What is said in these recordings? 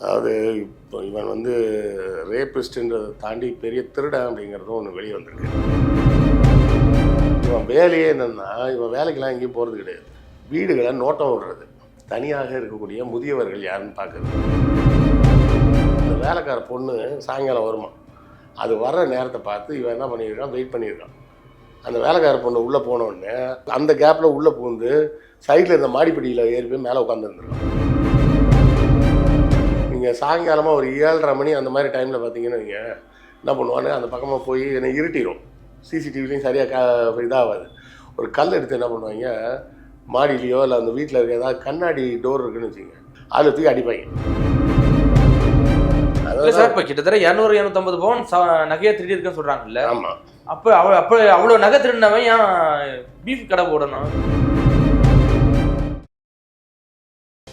அதாவது இப்போ இவன் வந்து ரேபிஸ்ட்ன்றதை தாண்டி பெரிய திருடன் அப்படிங்கிறதும் ஒன்று வெளியே வந்திருக்கு. இவன் வேலையே என்னென்னா இவன் வேலைக்கெல்லாம் எங்கேயும் போகிறது கிடையாது. வீடுகளை நோட்டம் விடுறது. தனியாக இருக்கக்கூடிய முதியவர்கள் யாருன்னு பார்க்குறது. இந்த வேலைக்கார பொண்ணு சாயங்காலம் வருமா? அது வர்ற நேரத்தை பார்த்து இவன் என்ன பண்ணியிருக்கான் வெயிட் பண்ணியிருக்கான் அந்த வேலைக்கார பொண்ணு உள்ளே போனோடனே அந்த கேப்பில் உள்ளே பூந்து சைடில் இருந்த மாடிப்படியில் ஏறி போய் மேலே உட்காந்துருந்துருக்கான் நீங்கள் சாயங்காலமாக ஒரு ஏழரை மணி அந்த மாதிரி டைமில் பார்த்தீங்கன்னு வைங்க. என்ன பண்ணுவான்னு அந்த பக்கமாக போய் என்னை இருட்டிடும் சிசிடிவிலையும் சரியாக க இதாகாது ஒரு கல் எடுத்து என்ன பண்ணுவாங்க? மாடியிலையோ இல்லை அந்த வீட்டில் இருக்க ஏதாவது கண்ணாடி டோர் இருக்குன்னு வச்சுங்க. அதில் தூக்கி அடிப்பாங்க. இல்ல சார் இப்போ கிட்டத்தட்ட இரநூறு இரநூத்தம்பது பவுன் ச- நகையை திருடி இருக்குன்னு சொல்றாங்கல்ல. ஆமாம் அப்ப அவ அப்ப அவ்வளவு நகை திருடினவன் ஏன் பீஃப் கடை போடணும்?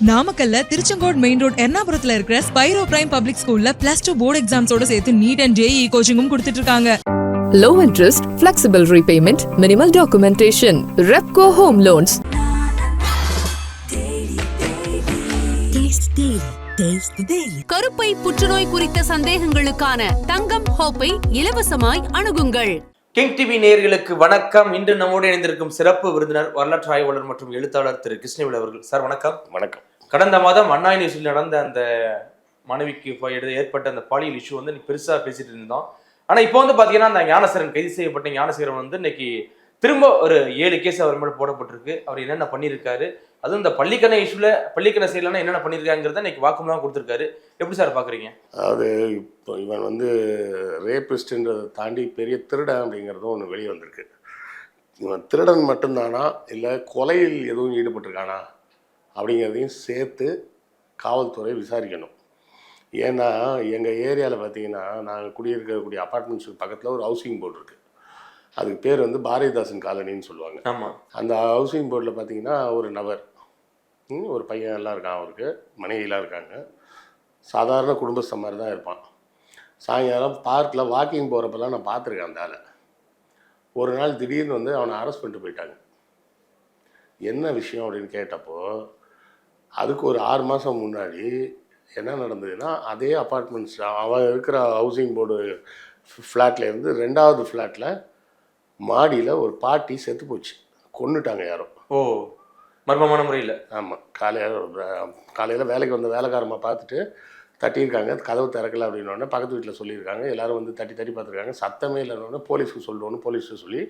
நாமக்கல்ல திருச்செங்கோடு மெயின் ரோட் எர்ணாபுரத்துல இருக்கிற ஸ்பைரோ பிரைம் பப்ளிக் ஸ்கூல்ல பிளஸ் டூ போர்டு எக்ஸாம்ஸோட சேர்த்து நீட் அண்ட் ஜேஇ கோச்சிங்கும் கொடுத்துட்டு இருக்காங்க. Low interest, flexible repayment, minimal documentation. Repco Home Loans. கருப்பை புற்றுநோய் குறித்த சந்தேகங்களுக்கான தங்கம் ஹோப்பை இலவசமாய் அணுகுங்கள். கிங் டிவி நேயர்களுக்கு வணக்கம். இன்று நம்மோடு இணைந்திருக்கும் சிறப்பு விருந்தினர் வரலாற்று ஆய்வாளர் மற்றும் எழுத்தாளர் திரு கிருஷ்ணவேல் அவர்கள். சார் வணக்கம். வணக்கம். கடந்த மாதம் அண்ணா யூனிவர்சிட்டியில் நடந்த அந்த மனைவிக்கு ஏற்பட்ட அந்த பாலியல் இஷ்யூ வந்து பெருசாக பேசிட்டு இருந்தோம். ஆனால் இப்போ வந்து பார்த்தீங்கன்னா அந்த ஞானசேரன் கைது செய்யப்பட்ட ஞானசேரன் வந்து இன்னைக்கு திரும்ப ஒரு ஏழு கேஸ் அவர் மேலே போடப்பட்டிருக்கு. அவர் என்னென்ன பண்ணியிருக்காரு? அதுவும் இந்த பள்ளிக்கணை இஷ்யூவில் பள்ளிக்கணை சைட்லாம் என்னென்ன பண்ணியிருக்காங்கிறத இன்னைக்கு வாக்குமூலம் கொடுத்துருக்காரு. எப்படி சார் பார்க்குறீங்க அதாவது இப்போ இவன் வந்து ரேபிஸ்ட்ன்றதை தாண்டி பெரிய திருடன் அப்படிங்கிறதும் ஒன்று வெளியே வந்திருக்கு. இவன் திருடன் மட்டும்தானா? இல்லை கொலையில் எதுவும் ஈடுபட்டிருக்கானா? அப்படிங்கிறதையும் சேர்த்து காவல்துறை விசாரிக்கணும். ஏன்னா எங்கள் ஏரியாவில் பார்த்தீங்கன்னா நாங்கள் குடியிருக்கக்கூடிய அப்பார்ட்மெண்ட்ஸுக்கு பக்கத்தில் ஒரு ஹவுசிங் போர்டு இருக்குது அதுக்கு பேர் வந்து பாரதிதாசன் காலனின்னு சொல்லுவாங்க. ஆமா. அந்த ஹவுசிங் போர்டில் பார்த்தீங்கன்னா ஒரு நபர். ஒரு பையன் எல்லாம் இருக்கான் அவருக்கு. மனைவிலாம் இருக்காங்க. சாதாரண குடும்பஸ்த மாதிரி தான் இருப்பான். சாயங்காலம் பார்க்கில் வாக்கிங் போகிறப்பெல்லாம் நான் பார்த்துருக்கேன் அந்த ஆளை. ஒரு நாள் திடீர்னு வந்து அவனை அரெஸ்ட் பண்ணிட்டு போயிட்டாங்க. என்ன விஷயம் அப்படின்னு கேட்டப்போ அதுக்கு ஒரு ஆறு மாதம் முன்னாடி என்ன நடந்ததுன்னா அதே அப்பார்ட்மெண்ட்ஸ் அவன் இருக்கிற ஹவுசிங் போர்டு ஃப்ளாட்ல இருந்து ரெண்டாவது ஃப்ளாட்டில் மாடியில் ஒரு பாட்டி செத்து போச்சு. கொன்னுட்டாங்க யாரோ. ஓ மர்மமான முறையில். ஆமாம் காலையில் காலையில் வேலைக்கு வந்த வேலைக்காரமாக பார்த்துட்டு தட்டியிருக்காங்க. கதவு திறக்கல அப்படின்னோடனே பக்கத்து வீட்டில் சொல்லியிருக்காங்க. எல்லாரும் வந்து தட்டி தட்டி பார்த்துருக்காங்க. சத்தமே இல்லைன்னு போலீஸ்க்கு சொல்லணும்னு போலீஸ்க்கு சொல்லி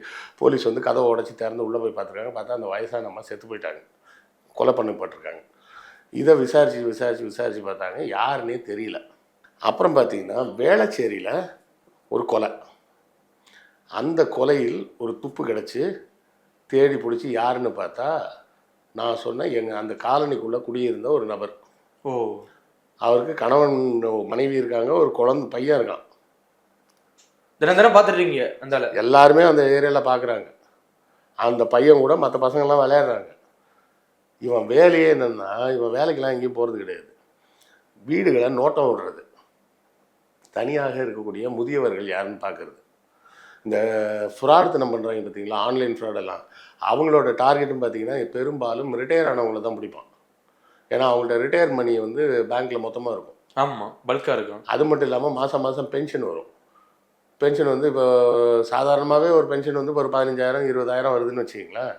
போலீஸ் வந்து கதவை உடச்சி திறந்து உள்ளே போய் பார்த்துருக்காங்க. பார்த்தா அந்த வயசான அம்மா செத்து போயிட்டாங்க. கொலை பண்ணப்பட்டிருக்காங்க இதை விசாரித்து விசாரித்து விசாரித்து பார்த்தாங்க. யாருன்னே தெரியல. அப்புறம் பார்த்தீங்கன்னா வேளச்சேரியில் ஒரு கொலை. அந்த கொலையில் ஒரு துப்பு கிடச்சி தேடி பிடிச்சி யாருன்னு பார்த்தா நான் சொன்னேன் எங்கள் அந்த காலனிக்குள்ளே குடியிருந்த ஒரு நபர். ஓ. அவருக்கு கணவன் மனைவி இருக்காங்க ஒரு குழந்தை பையன் இருக்கான். தினம் தினம் பார்த்துருக்கீங்க அந்த. எல்லாருமே அந்த ஏரியாவில் பார்க்குறாங்க. அந்த பையன் கூட மற்ற பசங்கள்லாம் விளையாடுறாங்க. இவன் வேலையே என்னென்னா இவன் வேலைக்கெல்லாம் எங்கேயும் போகிறது கிடையாது. வீடுகளை நோட்டம் விடுறது. தனியாக இருக்கக்கூடிய முதியவர்கள் யாருன்னு பார்க்குறது. இந்த ஃப்ராடுத்தனம் பண்ணுறாங்க பார்த்தீங்களா ஆன்லைன் ஃப்ராடெல்லாம் அவங்களோட டார்கெட்டும் பார்த்தீங்கன்னா பெரும்பாலும் ரிட்டையர் ஆனவங்கள தான் பிடிப்பான். ஏன்னா அவங்கள்ட்ட ரிட்டையர் மணி வந்து பேங்க்கில் மொத்தமாக இருக்கும். ஆமா பல்கா இருக்கும். அது மட்டும் இல்லாமல் மாதம் மாதம் பென்ஷன் வரும். பென்ஷன் வந்து இப்போ சாதாரணமாகவே ஒரு பென்ஷன் வந்து ஒரு பதினஞ்சாயிரம் இருபதாயிரம் வருதுன்னு வச்சுக்கிங்களேன்.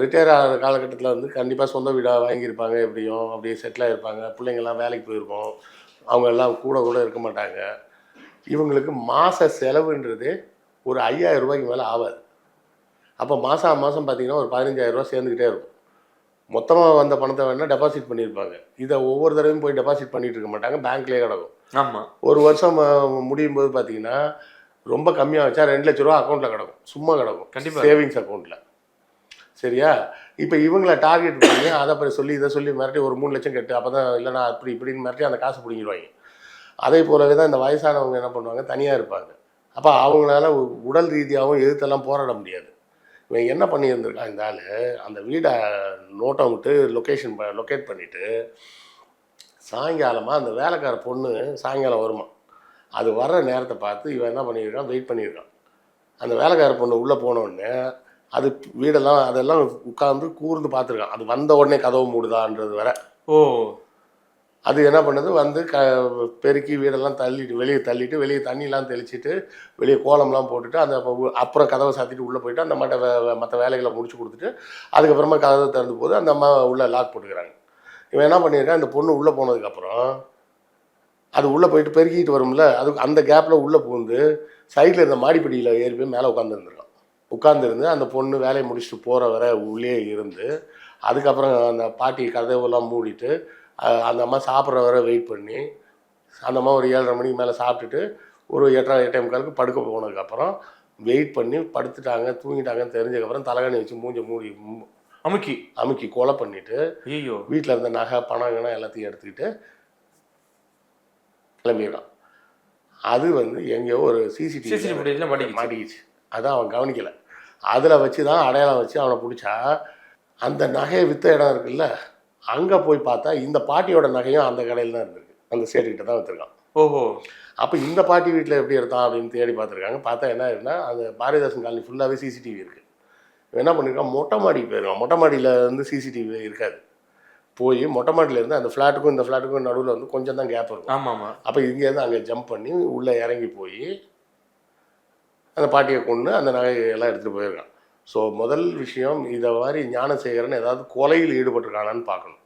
ரிட்டையர் ஆகிற காலகட்டத்தில் வந்து கண்டிப்பாக சொந்த வீடாக வாங்கியிருப்பாங்க எப்படியும். அப்படியே செட்டில் ஆகிருப்பாங்க பிள்ளைங்கள்லாம் வேலைக்கு போயிருக்கோம். அவங்க எல்லாம் கூட கூட இருக்க மாட்டாங்க. இவங்களுக்கு மாத செலவுன்றது ஒரு ஐயாயிரம் ரூபாய்க்கு மேலே ஆகாது. அப்போ மாதம் மாதம் பார்த்தீங்கன்னா ஒரு பதினஞ்சாயிரம் ரூபாய் சேர்ந்துக்கிட்டே இருக்கும். மொத்தமாக வந்த பணத்தை வேணால் டெபாசிட் பண்ணியிருப்பாங்க. இதை ஒவ்வொரு தடவையும் போய் டெபாசிட் பண்ணிட்டு இருக்க மாட்டாங்க. பேங்க்லேயே கிடக்கும். ஆமா. ஒரு வருஷம் முடியும் போது பார்த்தீங்கன்னா ரொம்ப கம்மியாக வச்சா ரெண்டு லட்ச ரூபா அக்கௌண்ட்டில் கிடக்கும். சும்மா கிடக்கும். கண்டிப்பா. சேவிங்ஸ் அக்கௌண்ட்டில் சரியா? இப்போ இவங்கள டார்கெட் பண்ணி அதை அப்புறம் சொல்லி இதை சொல்லி மிரட்டி ஒரு மூணு லட்சம் கட்டு அப்போ தான் இல்லைனா அப்படி இப்படின்னு மிரட்டி அந்த காசு பிடிங்கிடுவாங்க. அதே போலவே தான் இந்த வயசானவங்க என்ன பண்ணுவாங்க? தனியாக இருப்பாங்க. அப்போ அவங்களால உடல் ரீதியாகவும் எதிர்த்தெல்லாம் போராட முடியாது. இவன் என்ன பண்ணியிருந்திருக்கான்? இந்த ஆள் அந்த வீடை நோட்டம் விட்டு லொக்கேஷன் ப லொக்கேட் பண்ணிவிட்டு சாயங்காலமாக அந்த வேலைக்கார பொண்ணு சாயங்காலம் வருமா? அது வர்ற நேரத்தை பார்த்து இவன் என்ன பண்ணியிருக்கான்? வெயிட் பண்ணியிருக்கான். அந்த வேலைக்கார பொண்ணு உள்ளே போனோடனே அது வீடெல்லாம் அதெல்லாம் உட்காந்து கூர்ந்து பார்த்துருக்கான். அது வந்த உடனே கதவு மூடுதான்றது வர ஓ. அது என்ன பண்ணுது? வந்து க பெருக்கி வீடெல்லாம் தள்ளிட்டு வெளியே தள்ளிட்டு வெளியே தண்ணிலாம் தெளிச்சிட்டு வெளியே கோலம்லாம் போட்டுட்டு அந்த அப்புறம் கதவை சாத்திட்டு உள்ளே போயிட்டு அந்த மற்ற மற்ற வேலைகளை முடிச்சு கொடுத்துட்டு அதுக்கப்புறமா கதவை திறந்து போது அந்த அம்மா உள்ளே லாக் போட்டுக்கிறாங்க. இவன் என்ன பண்ணியிருக்கான்? இந்த பொண்ணு உள்ளே போனதுக்கப்புறம் அது உள்ளே போயிட்டு பெருக்கிட்டு வரும்ல அதுக்கு அந்த கேப்பில் உள்ளே பூந்து சைடில் இருந்த மாடிப்படியில் ஏறி போய் மேலே உட்காந்துருந்துருக்கான் உட்காந்துருந்து அந்த பொண்ணு வேலையை முடிச்சுட்டு போகிற வரை உள்ளே இருந்து அதுக்கப்புறம் அந்த பாட்டி கதவெல்லாம் மூடிட்டு அந்த அம்மா சாப்பிட்ற வரை வெயிட் பண்ணி அந்த அம்மா ஒரு ஏழரை மணிக்கு மேலே சாப்பிட்டுட்டு ஒரு எட்டரை எட்டே முக்காலுக்கு படுக்க போனதுக்கப்புறம் வெயிட் பண்ணி படுத்துட்டாங்க தூங்கிட்டாங்கன்னு தெரிஞ்சதுக்கப்புறம் தலைகாணி வச்சு மூஞ்ச மூடி அமுக்கி. அமுக்கி கொலை பண்ணிவிட்டு ஐயோ வீட்டில் இருந்த நகை பணம் கிணம் எல்லாத்தையும் எடுத்துக்கிட்டு கிளம்பிடுறான். அது வந்து எங்கேயோ ஒரு சிசிடிவி மாட்டிக்கிச்சு அதான் அவன் கவனிக்கலை. அதில் வச்சு தான் அடையாளம் வச்சு அவனை பிடிச்சா அந்த நகையை விற்ற இடம் இருக்குல்ல அங்கே போய் பார்த்தா இந்த பாட்டியோட நகையும் அந்த கடையில் தான் இருந்திருக்கு. அந்த சேட்டுக்கிட்ட தான் விற்றுருக்கான் ஓஹோ. அப்போ இந்த பாட்டி வீட்டில் எப்படி எடுத்தான் அப்படின்னு தேடி பார்த்துருக்காங்க. பார்த்தா என்ன ஆயிருக்குன்னா அந்த பாரதிதாசன் காலனி ஃபுல்லாகவே சிசிடிவி இருக்குது என்ன பண்ணியிருக்கான் மொட்டை மாடிக்கு போயிருக்கான். மொட்டை மாடியில் வந்து சிசிடிவி இருக்காது. போய் மொட்டை மாடியில இருந்து அந்த ஃப்ளாட்டுக்கும் இந்த ஃப்ளாட்டுக்கும் நடுவில் வந்து கொஞ்சம் தான் கேப் இருக்கும். ஆமா ஆமா அப்போ இங்கேருந்து அங்கே ஜம்ப் பண்ணி உள்ளே இறங்கி போய் அந்த பாட்டியை கொண்டு அந்த நகையெல்லாம் எடுத்துகிட்டு போயிருக்கான். ஸோ முதல் விஷயம் இதை மாதிரி ஞானசேகரன் ஏதாவது கொலையில் ஈடுபட்டிருக்கானான்னு பார்க்கணும்.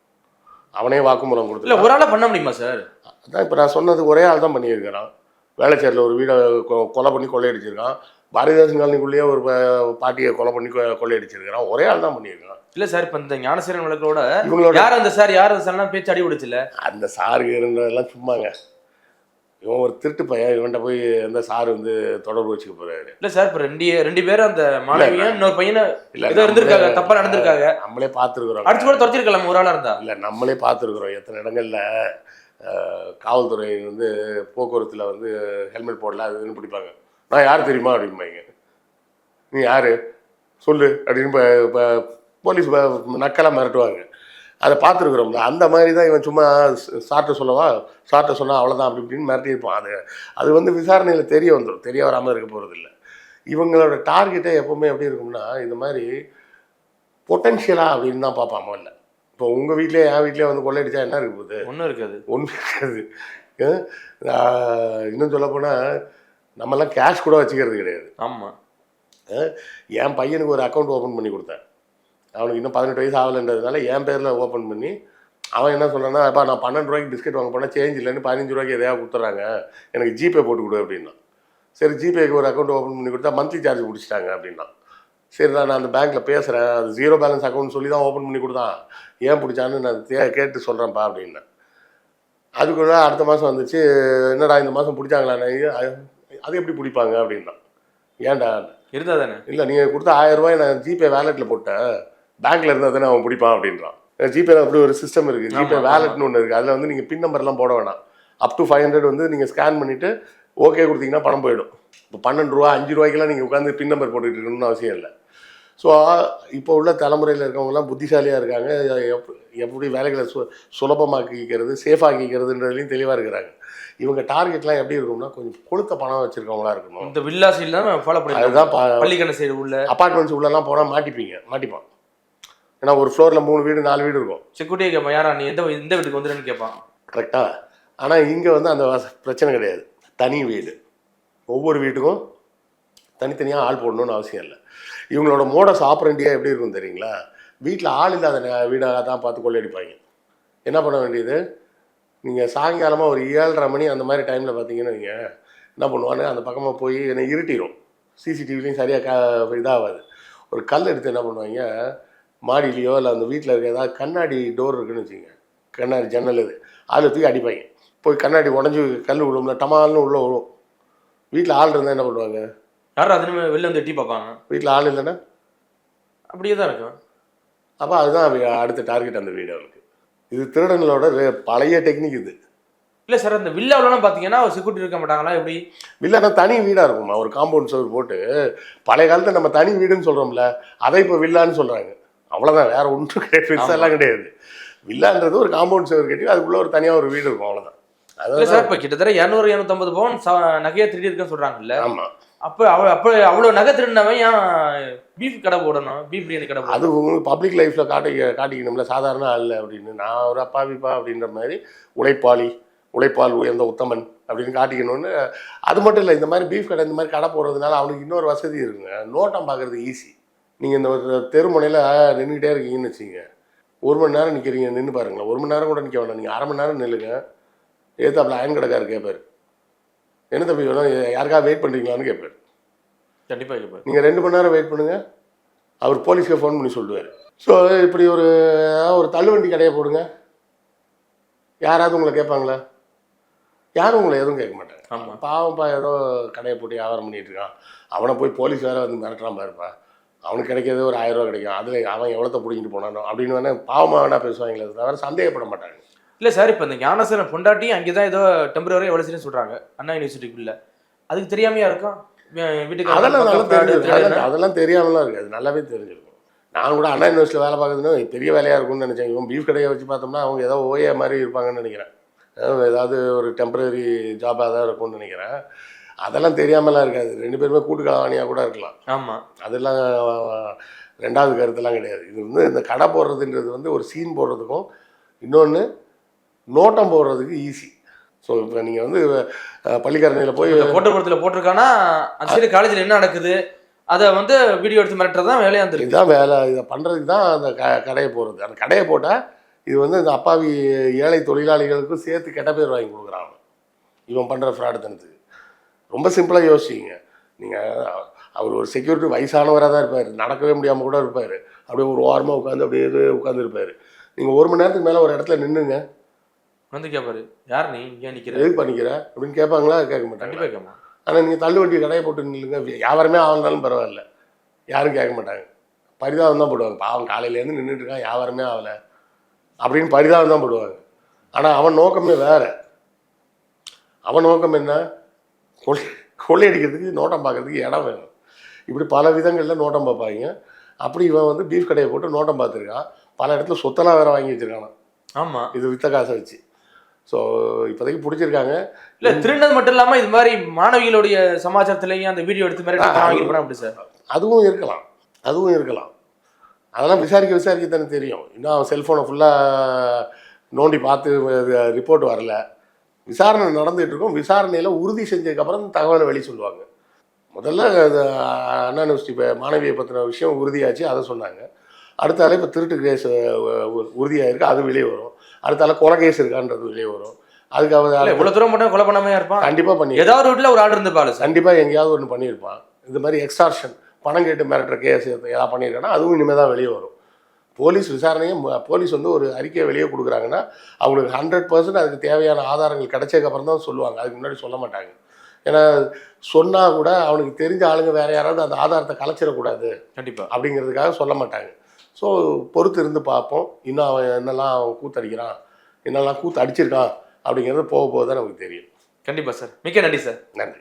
அவனே வாக்குமூலம் இல்ல கொடுத்து ஒரு ஆளா பண்ண முடியுமா சார்? அதான் இப்போ நான் சொன்னது ஒரே ஆள் தான் பண்ணியிருக்கிறான். வேளச்சேரியில் ஒரு வீடை கொலை பண்ணி கொள்ளையடிச்சிருக்கான். பாரதிதாசன் காலனிக்குள்ளேயே ஒரு பாட்டியை கொலை பண்ணி கொள்ளையடிச்சிருக்கிறான். ஒரே ஆள் தான் பண்ணியிருக்கான் இல்ல சார் இப்ப இந்த ஞானசேரன் வழக்கோட இவங்களோட யார் அந்த சார் யார் அந்த சார்லாம் பேச்சு அடி விடுச்சுல அந்த சாரு இருந்ததெல்லாம் சும்மாங்க. இவன் ஒரு திருட்டு பையன் இவன்கிட்ட போய் எந்த சார் வந்து தொடர்பு வச்சுக்க போறாரு. இல்ல சார் இப்ப ரெண்டு ரெண்டு பேரும் அந்த மாணவியும் இன்னொரு பையனை இல்ல ஏதோ இருந்திருக்காங்க தப்பா நடந்திருக்காங்க. நம்மளே பார்த்துருக்குறோம். அடிச்சு கூட துரத்திருக்கலாம் ஒரு ஆளா இருந்தா. இல்லை நம்மளே பார்த்துருக்குறோம். எத்தனை இடங்கள்ல காவல்துறை வந்து போக்குவரத்தில் வந்து ஹெல்மெட் போடல அது இதுன்னு பிடிப்பாங்க. நான் யார் தெரியுமா அப்படிம்பாங்க. நீ யார்? சொல்லு அப்படின்னு இப்போ போலீஸ் நக்கலாக மிரட்டுவாங்க. அதை பார்த்துருக்குறோம்ல அந்த மாதிரி தான் இவன் சும்மா சார்ட்ட சொல்லவா? சார்ட்ட சொன்னால் அவ்வளோதான் அப்படி இப்படின்னு மிரட்டியிருப்பான் அது அது வந்து விசாரணையில் தெரிய வந்துடும் தெரிய வராமல் இருக்க போகிறதில்ல இவங்களோட டார்கெட்டே எப்போவுமே எப்படி இருக்கும்னா இந்த மாதிரி பொட்டன்ஷியலா அப்படின்னு தான் பார்ப்பான் முதல்ல. இப்போ உங்கள் வீட்லயே என் வீட்லயே வந்து கொள்ளையடிச்சா என்ன இருக்க போகுது? ஒண்ணும் இருக்காது. ஒன்றும் இருக்காது. இன்னும் சொல்லப்போனால் நம்மலாம் கேஷ் கூட வச்சுக்கிறது கிடையாது. ஆமா. என் பையனுக்கு ஒரு அக்கௌண்ட் ஓப்பன் பண்ணி கொடுத்தேன். அவனுக்கு இன்னும் பதினெட்டு வயசு ஆகலைன்றதுனால என் பேரில் ஓப்பன் பண்ணி அவன் என்ன சொல்கிறான்னா அப்பா நான் பன்னெண்டு ரூபாய்க்கு பிஸ்கெட் வாங்க போனால் சேஞ்ச் இல்லைன்னு பதினஞ்சு ரூபாய்க்கு எதையாவது கொடுத்துட்றாங்க எனக்கு ஜிபே போட்டு கொடு அப்படின்னா. சரி ஜிபேக்கு ஒரு அக்கௌண்ட் ஓப்பன் பண்ணி கொடுத்தா மந்த்லி சார்ஜ் பிடிச்சிட்டாங்க அப்படின்னா. சரி நான் அந்த பேங்க்கில் பேசுகிறேன் அது ஜீரோ பேலன்ஸ் அக்கௌண்ட் சொல்லி தான் ஓப்பன் பண்ணி கொடுத்தான். ஏன் பிடிச்சான்னு நான் தே- கேட்டு சொல்கிறேன்ப்பா அப்படின்னேன் அதுக்குள்ள அடுத்த மாதம் வந்துச்சு. என்னடா இந்த மாதம் பிடிச்சாங்களா அது எப்படி பிடிப்பாங்க? அப்படின்னா. ஏன்டா? இருந்தா தானே? இல்லை நீங்கள் கொடுத்த ஆயிரம் ரூபாய் நான் ஜிபே வேலெட்டில் போட்டேன். பேங்க்ல இருந்தால் தானே அவன் பிடிப்பான் அப்படின்றான். ஜிபேல அப்படி ஒரு சிஸ்டம் இருக்குது ஜிபே வேலெட்னு ஒன்று இருக்குது அதில் வந்து நீங்கள் பின் நம்பர்லாம் போட வேணாம். அப் டு ஃபைவ் ஹண்ட்ரட் வந்து நீங்கள் ஸ்கேன் பண்ணிவிட்டு ஓகே கொடுத்தீங்கன்னா பணம் போயிடும். இப்போ பன்னெண்டு ரூபா அஞ்சு ரூபாய்க்கெல்லாம் நீங்கள் உட்காந்து பின் நம்பர் போட்டுக்கிட்டு இருக்கணும்னு அவசியம் இல்லை. ஸோ இப்போ உள்ள தலைமுறையில் இருக்கவங்கலாம் புத்திசாலியாக இருக்காங்க. எப் எப்படி வேலைகளை சு சுலபமாக்கிக்கிறது சேஃபாக்கிக்கிறதுன்றதுலையும் தெளிவாக இருக்கிறாங்க. இவங்க டார்கெட்லாம் எப்படி இருக்கும்னா கொஞ்சம் கொளுத்த பணம் வச்சுருக்கவங்களா இருக்கணும். இந்த வில்லா சைடு தான் ஃபாலோ பண்ணி அதுதான் பா- பள்ளிக்கண சைடு உள்ள. அப்பார்ட்மெண்ட்ஸ் உள்ளெல்லாம் போனால் மாட்டிப்பீங்க மாட்டிப்பான். ஏன்னா ஒரு ஃப்ளோரில் மூணு வீடு நாலு வீடு இருக்கும். செக்யூரிட்டி கேட்பான் யாரா நீ? எந்த இந்த வீட்டுக்கு வந்துருன்னு கேட்பான் கரெக்டாக ஆனால் இங்கே வந்து அந்த பிரச்சனை கிடையாது. தனி வீடு. ஒவ்வொரு வீட்டுக்கும் தனித்தனியாக ஆள் போடணும்னு அவசியம் இல்லை. இவங்களோட மோடஸ் ஆப்பரண்டியாக எப்படி இருக்கும் தெரியுங்களா? வீட்டில் ஆள் இல்லாத வீடாக தான் பார்த்து கொள்ளையடிப்பாங்க என்ன பண்ண வேண்டியது? நீங்கள் சாயங்காலமாக ஒரு ஏழரை மணி அந்த மாதிரி டைமில் பார்த்தீங்கன்னு வைங்க. என்ன பண்ணுவாங்க அந்த பக்கமாக போய் என்னை இருட்டிடும் சிசிடிவிலையும் சரியாக க இதாகாது. ஒரு கல் எடுத்து என்ன பண்ணுவாங்க? மாடியிலையோ இல்லை அந்த வீட்டில் இருக்க ஏதாவது கண்ணாடி டோர் இருக்குன்னு வச்சுங்க கண்ணாடி ஜன்னல் இது. அதில் தூக்கி அடிப்பாங்க. போய் கண்ணாடி உடஞ்சி கல் விழும்ல டமால்னு உள்ளே விழும். வீட்டில் ஆள் இருந்தால் என்ன பண்ணுவாங்க? யாரும் அதுன்னு வெளில வந்து எட்டி பார்ப்பாங்க? வீட்டில் ஆள் இல்லைன்னா? அப்படியே தான் இருக்கும். அப்போ அதுதான் அடுத்த டார்கெட் அந்த வீடு அவனுக்கு இது திருடங்களோட பழைய டெக்னிக் இது. இல்ல சார் அந்த வில்லாவிலாம் பாத்தீங்கன்னா செக்யூரிட்டி இருக்க மாட்டாங்களா? எப்படி? வில்லானா தனி வீடாக இருக்குமா. ஒரு காம்பவுண்ட் சோர் போட்டு பழைய காலத்தில் நம்ம தனி வீடுன்னு சொல்கிறோம்ல அதை இப்போ வில்லான்னு சொல்கிறாங்க அவ்வளோதான் வேற ஒன்றும் கிடையாது பெருசாலாம் கிடையாது. வில்லான்றது ஒரு காம்பவுண்ட் சோர் கட்டி அதுக்குள்ளே ஒரு தனியாக ஒரு வீடு இருக்கும் அவ்வளோதான் இல்ல சார் இப்ப கிட்டத்தட்ட இரநூறு இரநூத்தம்பது பவுன் நகையா திருடி இருக்குன்னு சொல்றாங்கல்ல. ஆமாம் அப்ப அவ அப்ப அவ்வளவு நகை திருடினவன் ஏன் பீஃப் கடை போடணும்? பீஃப் பிரியாணி கடை அது உங்களுக்கு பப்ளிக் லைஃப்பில் காட்டி காட்டிக்கணும்ல சாதாரண ஆள் அப்படின்னு. நான் ஒரு அப்பாவிப்பா அப்படின்ற மாதிரி உழைப்பாளி உழைப்பால் உயர்ந்த உத்தமன் அப்படின்னு காட்டிக்கணும்னு அது மட்டும் இல்லை இந்த மாதிரி பீஃப் கடை இந்த மாதிரி கடை போடுறதுனால அவனுக்கு இன்னொரு வசதி இருக்குங்க. நோட்டம் பார்க்குறது ஈஸி நீங்கள் இந்த ஒரு தெருமுனையில் நின்றுக்கிட்டே இருக்கீங்கன்னு வச்சுங்க ஒரு மணி நேரம் நிற்கிறீங்க நின்று பாருங்களேன். ஒரு மணி நேரம் கூட நிற்க வேண்டாம் நீங்கள் அரை மணி நேரம் நில்லுங்க. ஏத்தாப்புல அயன் கடைக்காரர் கேட்பார் என்ன தம்பி வேணும் யாருக்காவது வெயிட் பண்ணுறீங்களான்னு கேட்பார் கண்டிப்பா கேட்பாரு நீங்கள் ரெண்டு மணி நேரம் வெயிட் பண்ணுங்கள் அவர் போலீஸ்க்கு ஃபோன் பண்ணி சொல்லுவார். ஸோ இப்படி ஒரு ஒரு தள்ளுவண்டி கடையை போடுங்க. யாராவது உங்களை கேட்பாங்களா? யாரும் உங்களை எதுவும் கேட்க மாட்டாங்க. பாவம்ப்பா ஏதோ கடையை போட்டு வியாபாரம் பண்ணிட்டு இருக்கான். அவனை போய் போலீஸ் வேற வந்து மிரட்டுறான் பாருப்பா. அவனுக்கு கிடைக்கிறது ஒரு ஆயிரம் ரூபா கிடைக்கும். அதில் அவன் எவ்வளோத்த பிடிங்கிட்டு போனானோ அப்படின்னு வேணா பாவமாக வேணா பேசுவாங்களே தவிர சந்தேகப்பட மாட்டாங்க. இல்ல சார் இப்ப இந்த ஞானசேரன் பொண்டாட்டி அங்கேதான் ஏதோ டெம்பரரி எவ்வளவு சொல்றாங்க. அண்ணா யூனிவர்சிட்டிக்குள்ள அதுக்கு தெரியாமையா இருக்கும் வீட்டுக்கு அதெல்லாம் நல்லா தெரிஞ்சிருக்கும் அதெல்லாம் தெரியாமலாம் இருக்காது நல்லாவே தெரிஞ்சிருக்கும். நான் கூட அண்ணா யூனிவர்சிட்டியில் வேலை பார்க்குறதுன்னா பெரிய வேலையாக இருக்கும்னு நினச்சேன். இவன் பீஃப் கடையை வச்சு பார்த்தோம்னா அவங்க ஏதோ ஓஏ மாதிரி இருப்பாங்கன்னு நினைக்கிறேன். ஏதாவது ஒரு டெம்பரரி ஜாபாக தான் இருக்கும்னு நினைக்கிறேன். அதெல்லாம் தெரியாமலாம் இருக்காது. ரெண்டு பேருமே கூட்டு கலவாணியாக கூட இருக்கலாம். ஆமா. அதெல்லாம் ரெண்டாவது கருத்தெல்லாம் கிடையாது. இது வந்து இந்த கடை போடுறதுன்றது வந்து ஒரு சீன் போடுறதுக்கும் இன்னொன்று நோட்டம் போடுறதுக்கு ஈஸி ஸோ இப்போ நீங்கள் வந்து பள்ளிக்கரணையில் போய் போட்டோபுரத்துல போட்டிருக்கானா அந்த சைடு காலேஜ்ல என்ன நடக்குது? அதை வந்து வீடியோ எடுத்து மிரட்டுறதுதான் வேலையா இருந்திருக்கு. இதுதான் வேலை. இதை பண்ணுறதுக்கு தான் அந்த க கடையை போடுறது. அந்த கடையை போட்டால் இது வந்து இந்த அப்பாவி ஏழை தொழிலாளிகளுக்கும் சேர்த்து கெட்ட பேர் வாங்கி கொடுக்குறாங்க இவன் பண்ணுற ஃப்ராடுத்தனத்துக்கு ரொம்ப சிம்பிளாக யோசிச்சிங்க நீங்கள் அவர் ஒரு செக்யூரிட்டி வயசானவராக தான் இருப்பார். நடக்கவே முடியாமல் கூட இருப்பார். அப்படியே ஒரு ஓரமாக உட்காந்து அப்படியே உட்காந்துருப்பார் நீங்கள் ஒரு மணி நேரத்துக்கு மேலே ஒரு இடத்துல நின்றுங்க வந்து கேட்பாரு யார் நீ? இங்கே நிக்கிற? எதுக்கு பண்ணிக்கிற? அப்படின்னு கேட்பாங்களா கேட்க மாட்டாங்க கண்டிப்பா கேட்மா ஆனால் நீங்கள் தள்ளு வண்டி கடையை போட்டு நில்லுங்க. வியாபாரமே ஆகலனாலும் பரவாயில்ல. யாரும் கேட்க மாட்டாங்க. பரிதாபம் தான் போடுவாங்க. பாவம் காலையிலேருந்து நின்றுட்டு இருக்கான். வியாபாரமே ஆகலை. அப்படின்னு பரிதாபம் தான் போடுவாங்க. ஆனால் அவன் நோக்கமே வேற. அவன் நோக்கம் என்ன? கொள்ளை கொள்ளையடிக்கிறதுக்கு நோட்டம் பார்க்கறதுக்கு இடம் வேணும். இப்படி பல விதங்களில் நோட்டம் பார்ப்பாங்க. அப்படி இவன் வந்து பீஃப் கடையை போட்டு நோட்டம் பார்த்துருக்கான். பல இடத்துல சொத்தெல்லாம் வேற வாங்கி வச்சிருக்கான் ஆமா. இது வித்த காசை வச்சு. ஸோ இப்போதைக்கு பிடிச்சிருக்காங்க. இல்ல திருடினது மட்டும் இல்லாம இது மாதிரி மாணவிகளுடைய சமாச்சாரத்திலையும் அந்த வீடியோ எடுத்து போனா அப்படி சார் அதுவும் இருக்கலாம். அதுவும் இருக்கலாம். அதெல்லாம் விசாரிக்க விசாரிக்க தானே தெரியும். இன்னும் அவன் செல்ஃபோனை ஃபுல்லாக நோண்டி பார்த்து ரிப்போர்ட் வரல. விசாரணை நடந்துட்டு இருக்கும் விசாரணையில் உறுதி செஞ்சதுக்கப்புறம் தகவலை வெளி சொல்லுவாங்க. முதல்ல அது அண்ணா யூனிவர்சிட்டி இப்போ மாணவியை பற்றின விஷயம் உறுதியாச்சு அதை சொன்னாங்க. அடுத்தால இப்போ திருட்டு கேஸ் உறுதியாயிருக்கு அது வெளியே வரும். அடுத்தால கொலை கேஸ் இருக்கான்றது வெளியே வரும். அதுக்கு இல்ல அவன் இவ்வளவு தூரம் மட்டும் கொலை பண்ணாமையா இருப்பான்? கண்டிப்பாக பண்ணி ஏதாவது ஒரு வீட்டுல ஒரு ஆள் இருந்துப்பாரு சார். கண்டிப்பாக எங்கேயாவது ஒன்று பண்ணியிருப்பான் இது மாதிரி எக்ஸ்டார்ஷன் பணம் கேட்டு மிரட்டுற கேஸ் ஏதாவது பண்ணியிருக்கானா அதுவும் இனிமேல் தான் வெளியே வரும். போலீஸ் விசாரணையும் போலீஸ் வந்து ஒரு அறிக்கையை வெளியே கொடுக்குறாங்கன்னா அவங்களுக்கு ஹண்ட்ரட் பர்சன்ட் அதுக்கு தேவையான ஆதாரங்கள் கிடைச்சதுக்கப்புறம் தான் சொல்லுவாங்க. அதுக்கு முன்னாடி சொல்ல மாட்டாங்க. ஏன்னா சொன்னால் கூட அவனுக்கு தெரிஞ்ச ஆளுங்க வேற யாராவது அந்த ஆதாரத்தை கலைச்சிடக்கூடாது கண்டிப்பா. அப்படிங்கிறதுக்காக சொல்ல மாட்டாங்க. ஸோ பொறுத்து இருந்து பார்ப்போம். இன்னும் அவன் என்னெல்லாம் அவன் கூத்தடிக்கிறான் என்னெல்லாம் கூத்து அடிச்சிருக்கான் அப்படிங்கிறது போக போக தான் நமக்கு தெரியும். கண்டிப்பா சார். மிக்க நன்றி சார். நன்றி.